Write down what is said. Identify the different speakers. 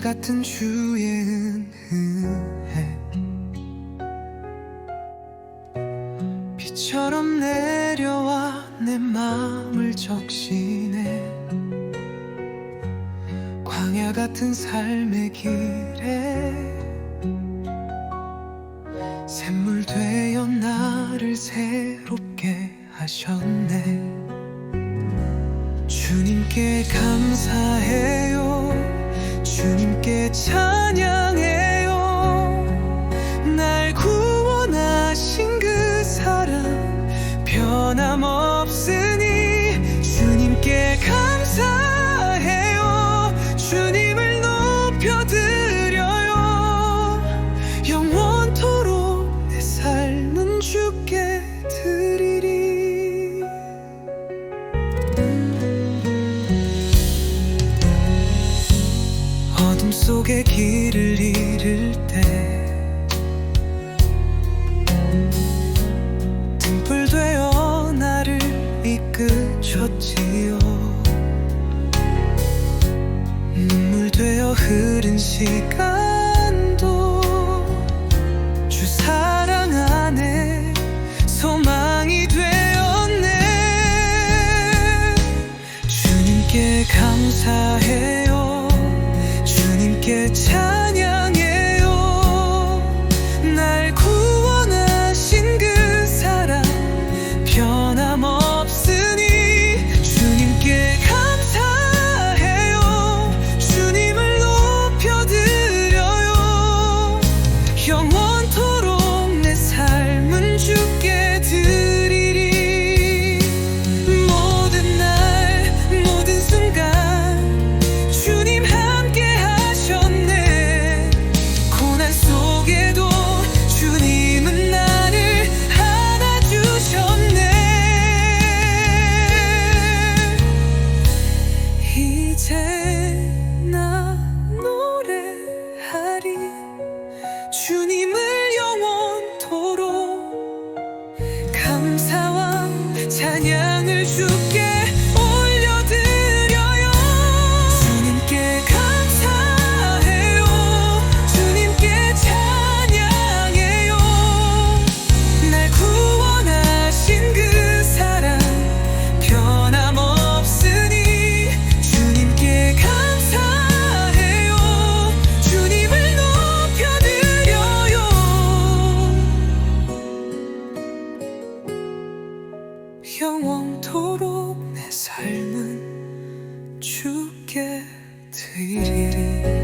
Speaker 1: 같은 주의 은혜. 비처럼 내려와 내 마음을 적시네. 광야 같은 삶의 길에 샘물 되어 나를 새롭게 하셨네. 주님께 감사해요 주님께 찬양 꿈속에 길을 잃을 때 등불 되어 나를 이끄셨지요. 눈물 되어 흐른 시간도 주사 언제나 노래하리. 주님을 영원토록 내 삶은 주께 드리리.